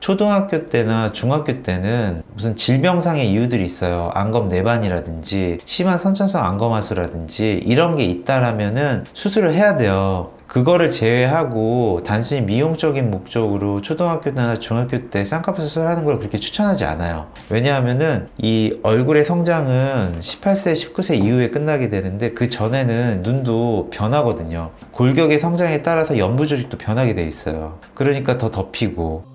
초등학교 때나 중학교 때는 무슨 질병상의 이유들이 있어요. 안검 내반이라든지 심한 선천성 안검하수라든지 이런 게 있다라면은 수술을 해야 돼요. 그거를 제외하고 단순히 미용적인 목적으로 초등학교 때나 중학교 때 쌍꺼풀 수술하는 걸 그렇게 추천하지 않아요. 왜냐하면은 이 얼굴의 성장은 18세, 19세 이후에 끝나게 되는데 그 전에는 눈도 변하거든요. 골격의 성장에 따라서 연부 조직도 변하게 돼 있어요. 그러니까 더 덮이고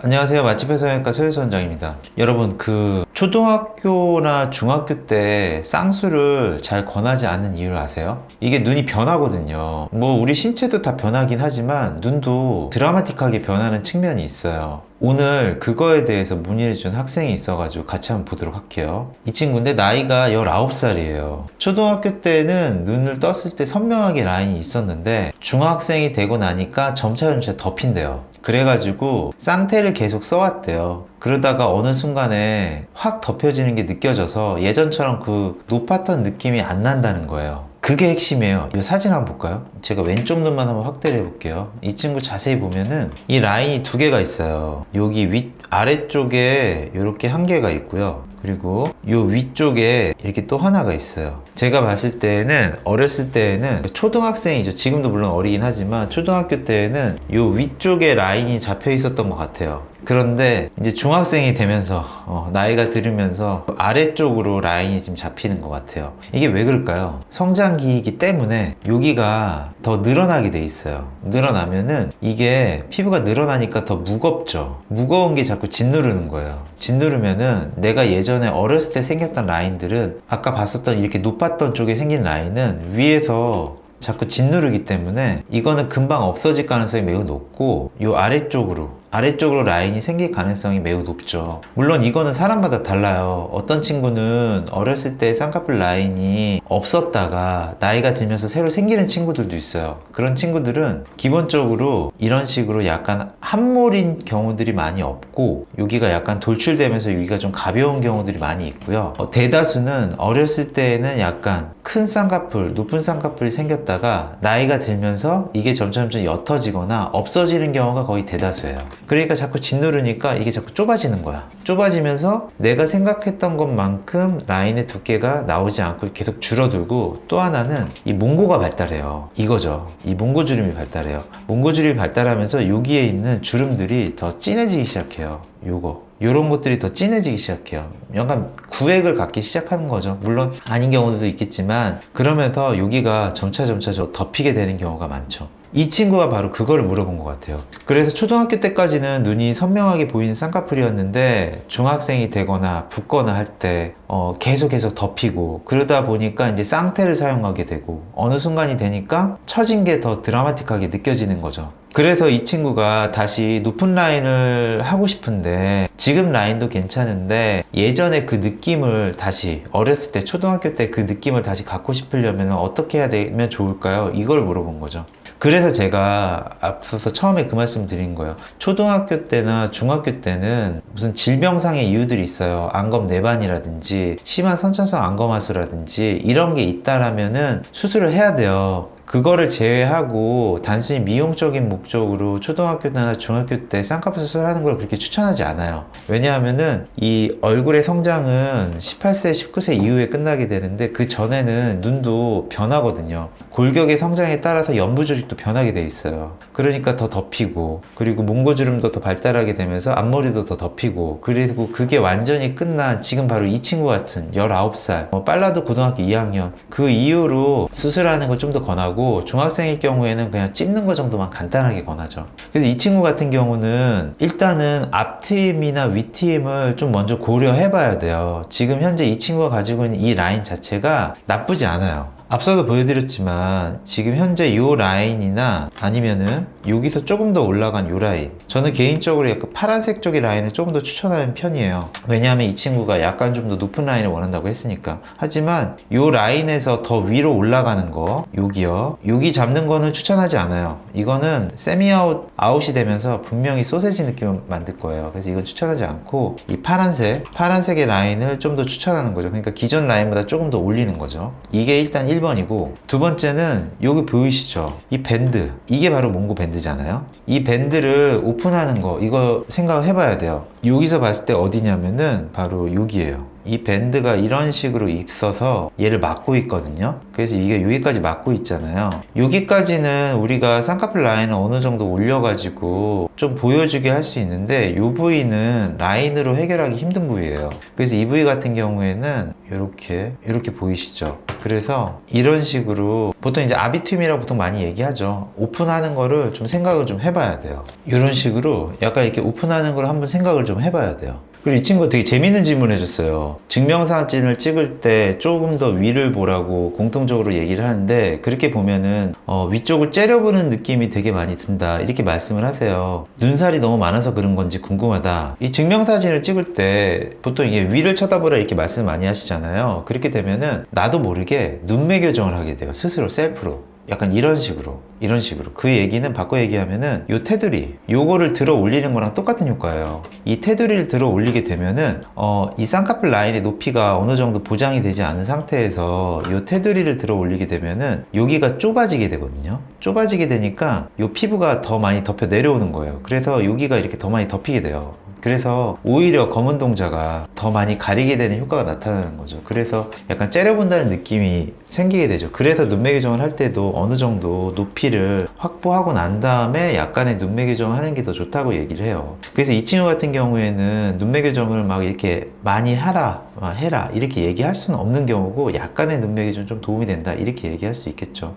안녕하세요. 맛집 해성형외과 서혜수 원장입니다. 여러분, 그, 초등학교나 중학교 때 쌍수를 잘 권하지 않는 이유를 아세요? 이게 눈이 변하거든요. 뭐, 우리 신체도 다 변하긴 하지만, 눈도 드라마틱하게 변하는 측면이 있어요. 오늘 그거에 대해서 문의해준 학생이 있어가지고 같이 한번 보도록 할게요. 이 친구인데 나이가 19살이에요. 초등학교 때는 눈을 떴을 때 선명하게 라인이 있었는데 중학생이 되고 나니까 점차점차 덮인대요. 그래가지고 쌍태를 계속 써왔대요. 그러다가 어느 순간에 확 덮여지는 게 느껴져서 예전처럼 그 높았던 느낌이 안 난다는 거예요. 그게 핵심이에요. 이 사진 한번 볼까요? 제가 왼쪽 눈만 한번 확대를 해볼게요. 이 친구 자세히 보면은 이 라인이 두 개가 있어요. 여기 윗, 아래쪽에 이렇게 한 개가 있고요. 그리고 요 위쪽에 이렇게 또 하나가 있어요. 제가 봤을 때는 어렸을 때는 초등학생이죠. 지금도 물론 어리긴 하지만 초등학교 때는 요 위쪽에 라인이 잡혀 있었던 것 같아요. 그런데 이제 중학생이 되면서 어, 나이가 들으면서 아래쪽으로 라인이 지금 잡히는 것 같아요. 이게 왜 그럴까요? 성장기이기 때문에 여기가 더 늘어나게 돼 있어요. 늘어나면은 이게 피부가 늘어나니까 더 무겁죠. 무거운 게 자꾸 짓누르는 거예요. 짓누르면은 내가 예전 에 어렸을 때 생겼던 라인들은 아까 봤었던 이렇게 높았던 쪽에 생긴 라인은 위에서 자꾸 짓누르기 때문에 이거는 금방 없어질 가능성이 매우 높고 이 아래쪽으로 아래쪽으로 라인이 생길 가능성이 매우 높죠. 물론 이거는 사람마다 달라요. 어떤 친구는 어렸을 때 쌍꺼풀 라인이 없었다가 나이가 들면서 새로 생기는 친구들도 있어요. 그런 친구들은 기본적으로 이런 식으로 약간 함몰인 경우들이 많이 없고 여기가 약간 돌출되면서 여기가 좀 가벼운 경우들이 많이 있고요. 어, 대다수는 어렸을 때는 약간 큰 쌍꺼풀, 높은 쌍꺼풀이 생겼다가 나이가 들면서 이게 점점 점 옅어지거나 없어지는 경우가 거의 대다수예요. 그러니까 자꾸 짓누르니까 이게 자꾸 좁아지는 거야. 좁아지면서 내가 생각했던 것만큼 라인의 두께가 나오지 않고 계속 줄어들고 또 하나는 이 몽고가 발달해요. 이거죠. 이 몽고 주름이 발달해요. 몽고 주름이 발달하면서 여기에 있는 주름들이 더 진해지기 시작해요. 요거. 요런 것들이 더 진해지기 시작해요. 약간 구획을 갖기 시작하는 거죠. 물론 아닌 경우도 있겠지만 그러면서 여기가 점차 점차 저 덮이게 되는 경우가 많죠. 이 친구가 바로 그거를 물어본 것 같아요. 그래서 초등학교 때까지는 눈이 선명하게 보이는 쌍꺼풀이었는데 중학생이 되거나 붓거나 할때 어, 계속 계속 덮이고 그러다 보니까 이제 쌍태를 사용하게 되고 어느 순간이 되니까 처진 게 더 드라마틱하게 느껴지는 거죠. 그래서 이 친구가 다시 높은 라인을 하고 싶은데 지금 라인도 괜찮은데 예전에 그 느낌을 다시 어렸을 때 초등학교 때 그 느낌을 다시 갖고 싶으려면 어떻게 해야 되면 좋을까요? 이걸 물어본 거죠. 그래서 제가 앞서서 처음에 그 말씀 드린 거예요. 초등학교 때나 중학교 때는 무슨 질병상의 이유들이 있어요. 안검 내반이라든지 심한 선천성 안검하수라든지 이런 게 있다라면은 수술을 해야 돼요. 그거를 제외하고 단순히 미용적인 목적으로 초등학교 때나 중학교 때 쌍꺼풀 수술하는 걸 그렇게 추천하지 않아요. 왜냐하면은 이 얼굴의 성장은 18세, 19세 이후에 끝나게 되는데 그 전에는 눈도 변하거든요. 골격의 성장에 따라서 연부 조직도 변하게 돼 있어요. 그러니까 더 덮이고 그리고 몽고주름도 더 발달하게 되면서 앞머리도 더 덮이고 그리고 그게 완전히 끝난 지금 바로 이 친구 같은 19살 뭐 빨라도 고등학교 2학년 그 이후로 수술하는 걸 좀 더 권하고 중학생일 경우에는 그냥 찝는 거 정도만 간단하게 권하죠. 그래서 이 친구 같은 경우는 일단은 앞트임이나 윗트임을 좀 먼저 고려해 봐야 돼요. 지금 현재 이 친구가 가지고 있는 이 라인 자체가 나쁘지 않아요. 앞서도 보여드렸지만 지금 현재 이 라인이나 아니면은 여기서 조금 더 올라간 요 라인 저는 개인적으로 약간 파란색 쪽의 라인을 조금 더 추천하는 편이에요. 왜냐하면 이 친구가 약간 좀 더 높은 라인을 원한다고 했으니까. 하지만 요 라인에서 더 위로 올라가는 거 여기요. 여기 잡는 거는 추천하지 않아요. 이거는 세미아웃 아웃이 되면서 분명히 소세지 느낌을 만들 거예요. 그래서 이건 추천하지 않고 이 파란색 파란색의 라인을 좀 더 추천하는 거죠. 그러니까 기존 라인보다 조금 더 올리는 거죠. 이게 일단 1번이고 두 번째는 여기 보이시죠? 이 밴드. 이게 바로 몽고 밴드 잖아요. 이 밴드를 오픈하는 거 이거 생각을 해봐야 돼요. 여기서 봤을 때 어디냐면은 바로 여기에요 이 밴드가 이런 식으로 있어서 얘를 막고 있거든요. 그래서 이게 여기까지 막고 있잖아요. 여기까지는 우리가 쌍꺼풀 라인을 어느 정도 올려가지고 좀 보여주게 할 수 있는데 이 부위는 라인으로 해결하기 힘든 부위예요. 그래서 이 부위 같은 경우에는 이렇게 이렇게 보이시죠? 그래서 이런 식으로 보통 이제 아비���이라고 보통 많이 얘기하죠. 오픈하는 거를 좀 생각을 좀 해봐야 돼요. 이런 식으로 약간 이렇게 오픈하는 걸 한번 생각을 좀 해봐야 돼요 그리고 이 친구가 되게 재밌는 질문 해줬어요. 증명사진을 찍을 때 조금 더 위를 보라고 공통적으로 얘기를 하는데 그렇게 보면은 어, 위쪽을 째려보는 느낌이 되게 많이 든다 이렇게 말씀을 하세요. 눈살이 너무 많아서 그런 건지 궁금하다. 이 증명사진을 찍을 때 보통 이게 위를 쳐다보라 이렇게 말씀 많이 하시잖아요. 그렇게 되면은 나도 모르게 눈매 교정을 하게 돼요. 스스로 셀프로. 약간 이런 식으로 이런 식으로. 그 얘기는 바꿔 얘기하면은 요 테두리 요거를 들어 올리는 거랑 똑같은 효과예요. 이 테두리를 들어 올리게 되면은 어, 이 쌍꺼풀 라인의 높이가 어느 정도 보장이 되지 않은 상태에서 요 테두리를 들어 올리게 되면은 여기가 좁아지게 되거든요. 좁아지게 되니까 요 피부가 더 많이 덮여 내려오는 거예요. 그래서 여기가 이렇게 더 많이 덮이게 돼요 그래서 오히려 검은 동자가 더 많이 가리게 되는 효과가 나타나는 거죠. 그래서 약간 째려본다는 느낌이 생기게 되죠. 그래서 눈매 교정을 할 때도 어느 정도 높이를 확보하고 난 다음에 약간의 눈매 교정을 하는 게 더 좋다고 얘기를 해요. 그래서 이 친구 같은 경우에는 눈매 교정을 막 이렇게 많이 하라, 막 해라 이렇게 얘기할 수는 없는 경우고 약간의 눈매 교정 좀 도움이 된다 이렇게 얘기할 수 있겠죠.